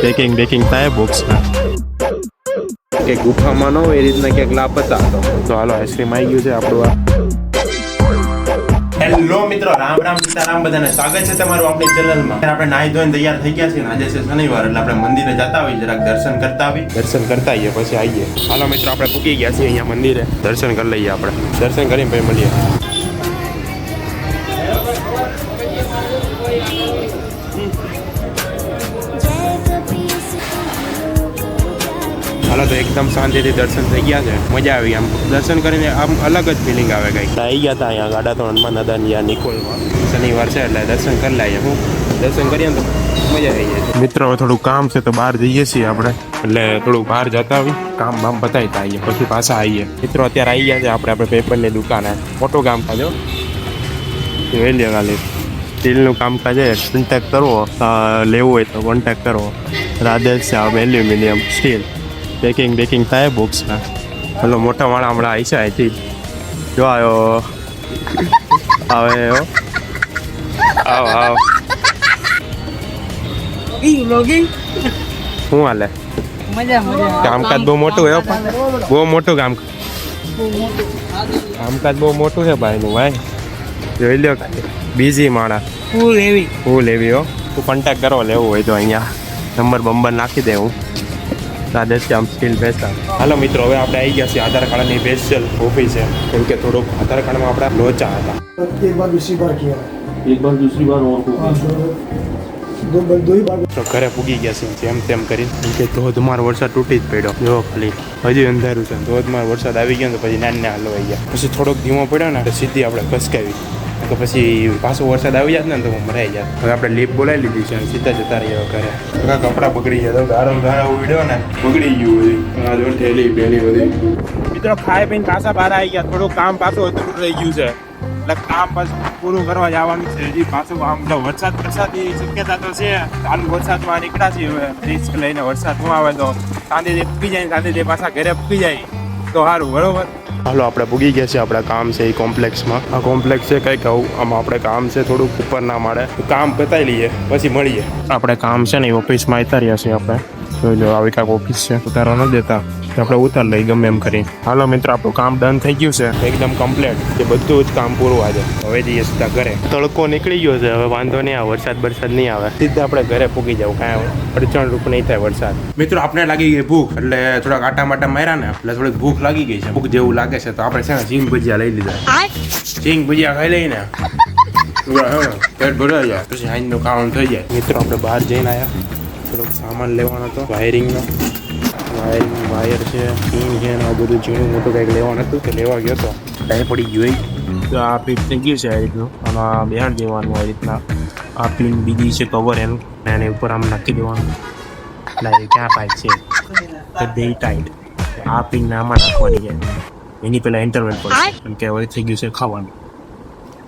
Packing baking થાય બોક્સના કે ગુફામાં ન હોય એ રીતના ક્યાંક લાપતા હતો તો હાલો આઈસ્ક્રીમ આવી ગયું છે આપણું આ. હેલો મિત્રો રામ રામ સીતારામ બધાને સ્વાગત છે તમારું આપણી ચેનલમાં. આપણે નાહી ધોઈને તૈયાર થઈ ગયા છીએ આજે છે શનિવાર એટલે આપણે મંદિરે જતા હોઈએ જરાક દર્શન કરતા આવી દર્શન કરતા આવીએ પછી આવીએ. હાલો મિત્રો આપણે પૂકી ગયા છીએ અહીંયા મંદિરે. દર્શન કરી લઈએ આપણે. દર્શન કરીને પછી મળીએ. હાલો તો એકદમ શાંતિથી દર્શન થઈ ગયા છે. મજા આવી આમ. દર્શન કરીને આમ અલગ જ ફિલિંગ આવે કંઈક. આવી ગયા હતા અહીંયા ગાડા તો હનુમાન દાદાની યા નિકોલમાં. શનિવાર છે એટલે દર્શન કરી લઈએ હું. દર્શન કરીએ ને તો મજા આવી જાય. મિત્રો હવે થોડું કામ છે તો બહાર જઈએ છીએ આપણે. એટલે થોડું બહાર જતા આવી કામ બામ બતાવીતા આવીએ પછી પાછા આવીએ. મિત્રો અત્યારે આવી ગયા છે આપણે આપણે પેપરની દુકાને. મોટું કામ કાજો જોઈ લે ખાલી સ્ટીલનું કામકાજ છે. કોન્ટેક કરવો. લેવું હોય તો કોન્ટેક કરવો. Radhesh Shyam aluminium steel packing baking થાય બોક્સના હલો મોટા માળા હમણાં આવી છે અહીંથી. જો આવ્યો આવે એવો આવ આવ. શું હાલે? મજા મજા. કામકાજ બહુ મોટું હે બહુ મોટું કામ. કામકાજ બહુ મોટું છે ભાઈનું ભાઈ. જોઈ લ્યો બીજી માણા ફૂલ એવી હું લેવી હો. તું કોન્ટેક્ટ કરો લેવું હોય તો અહીંયા. નંબર બંબર નાખી દે હું. રાધેશ્યામ સ્ટીલ ભેસાલ હાલો મિત્રો હવે આપણે આવી ગયા છીએ આધાર કાર્ડની સ્પેશિયલ ઓફિસ છે. કેમ કે થોડુંક આધાર કાર્ડમાં આપણા લોચા હતા. એક બાર દૂસરી બાર કિયા એક બાર દૂસરી બાર ઓર ઘરે પૂગી ગયા છે જેમ તેમ કરીને. ધોધમાર વરસાદ તૂટી જ પડ્યો. જો ખાલી હજી અંધારું છે. ધોધમાર વરસાદ આવી ગયો તો પછી નાન નાના હલવાઈ ગયા. પછી થોડોક ધીમો પડ્યો ને સીધી આપણે ખસકાવી. તો પછી પાછો વરસાદ આવી જાત ને તો હું મરાઈ જાત હવે આપણે લીપ બોલાવી લીધી છે અને સીધા જતા રહ્યા ઘરે કાકા કપડાં બગડી ગયા તો ગારો ગારો ઉડ્યો ને બગડી ગયું આ જો ઠેલી બેલી બધી મિત્રો ખાઈ પીને પાછા બહાર આવી ગયા થોડું કામ પાછું અધૂરું રહી ગયું છે એટલે કામ પાછું પૂરું કરવા જવાનું છે હજી પાછું આમ તો વરસાદ વરસાદની શક્યતા તો છે ચાલુ વરસાદમાં નીકળ્યા છે હવે રિસ્ક લઈને વરસાદ ન આવે તો શાંતિથી પૂગી જાય શાંતિથી પાછા ઘરે પૂગી જાય તો સારું બરોબર હાલો આપણે પૂગી ગયા છીએ આપણા કામ છે એ કોમ્પ્લેક્સમાં. આ કોમ્પ્લેક્સ છે કંઈક આવું. આમાં આપણે કામ છે થોડુંક ઉપર ના માળે. કામ પતાવી લઈએ પછી મળીએ. આપણે કામ છે ને એ ઓફિસમાં આવતા રહ્યા છીએ આપણે. જોઈ લો આવી કાંઈક ઓફિસ છે. ઉતારવા ન દેતા. આપણે ઉતાર લઈ ગમે એમ કરી. હાલો મિત્રો, આપણું કામ ડન થઈ ગયું છે. એકદમ કમ્પ્લીટ કે બધું જ કામ પૂરું આજે. હવે જઈએ સીધા ઘરે. તડકો નીકળી ગયો છે, હવે વાંધો નહીં આવે, વરસાદ વરસાદ નહીં આવે. સીધા આપણે ઘરે પૂગી જવું કાંઈ અડચણ રૂપ નહીં થાય વરસાદ. મિત્રો આપણે લાગી ગઈ ભૂખ, એટલે થોડાક આટા માટા માર્યા ને, એટલે થોડીક ભૂખ લાગી ગઈ છે. ભૂખ જેવું લાગે છે, તો આપણે છે ને સિંગ ભજીયા લઈ લીધા. સિંગ ભજીયા ખાઈ લઈને પેટ ભરાઈ જાય. પછી હાઈનું કામ થઈ જાય. મિત્રો, આપણે બહાર જઈને આવ્યા થોડોક સામાન લેવાનો હતો, વાયરિંગનો. વાયરિંગ વાયર છે પિન છે ને આ બધું ઝીણું મોટું કંઈક લેવાનું હતું કે લેવા ગયો હતો ટાઈમ પડી ગયો તો આ થઈ ગયું છે આ રીતનું. આમાં બેહાડ દેવાનું આ રીતના. આ પિન બીજી છે કવર એનું. એની ઉપર આમ નાખી દેવાનું. એટલે એ ક્યાં પાઇપ છે? તો દે ટાઈટ આ પિન આમાં નાખવાની છે. એની પહેલાં ઇન્ટરવેલ પડે કેમ કે હવે થઈ ગયું છે ખાવાનું.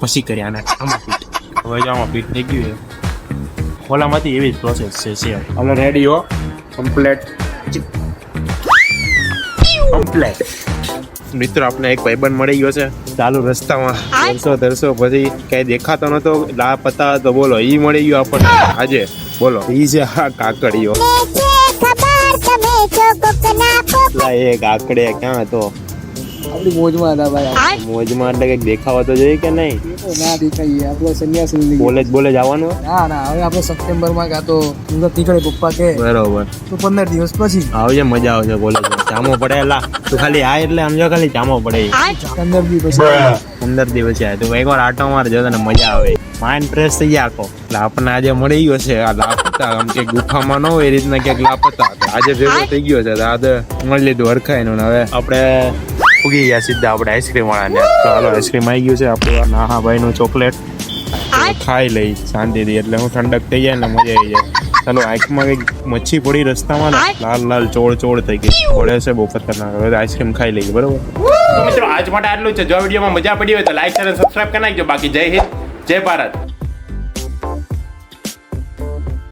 પછી કરી આને. આમાં પીટ હવે જો આમાં પીટ થઈ ગયું છે. ઓલામાંથી એવી જ પ્રોસેસ છે સેમ અમે રેડી હો. કમ્પ્લેટ કમ્પ્લેટ મિત્રો આપણે એક ભાઈબંધ મળી ગયો છે. ચાલુ રસ્તામાં દરસો દરસો પછી કઈ દેખાતો નતો લા પતા તો બોલો ઈ મળી ગયો આપણને. આજે બોલો. ઈ છે આ કાકડીઓ. એ કાકડે ક્યાં હતો? આપણી મોજમાં હતા ભાઈ. મોજમાં એટલે કંઈક દેખાવા તો જોઈએ કે નહીં? ના દેખાઈએ આપણે સંન્યાસી કોલેજ બોલેજ આવવાનું ના ના હવે આપણે સપ્ટેમ્બરમાં કાં તો સુરત નીકળે પપ્પા કે. બરોબર. તો પંદર દિવસ પછી. આવજે મજા આવશે કોલેજ જામો પડે લા. તું ખાલી આ એટલે સમજો ખાલી ચામો પડે. પંદર દિવસ પંદર દિવસ છે. તું એકવાર આટો માર જો તને મજા આવે. માઇન્ડ ફ્રેશ થઈ જાય આખો. એટલે આપણને આજે મળી ગયો છે. આ લાપતા આમ કે ગુફામાં ન હોય એ રીતના ક્યાંક લાપતા. આજે ભેગો થઈ ગયો છે. તો આજે મળી લીધું હરખાઈનું. ને હવે આપણે ઉગી ગયા સીધા આપણે આઈસ્ક્રીમ વાળાને. તો હાલો આઈસ્ક્રીમ આવી ગયું છે આપણું ભાઈ નું ચોકલેટ. ખાઈ લઈ શાંતિથી એટલે હું ઠંડક થઈ જાય ને મજા આવી જાય. ચાલો આંખમાં કંઈક મચ્છી પડી રસ્તામાં ને લાલ લાલ ચોળ ચોળ થઈ ગઈ. પડે છે બહુ ખતરનાક. હવે આઈસ્ક્રીમ ખાઈ લઈએ બરોબર? તો મિત્રો આજ માટે આટલું જ છે. જો આ વિડીયોમાં મજા પડી હોય તો લાઈક અને સબસ્ક્રાઈબ કરી નાખજો. બાકી જય હિન્દ જય ભારત.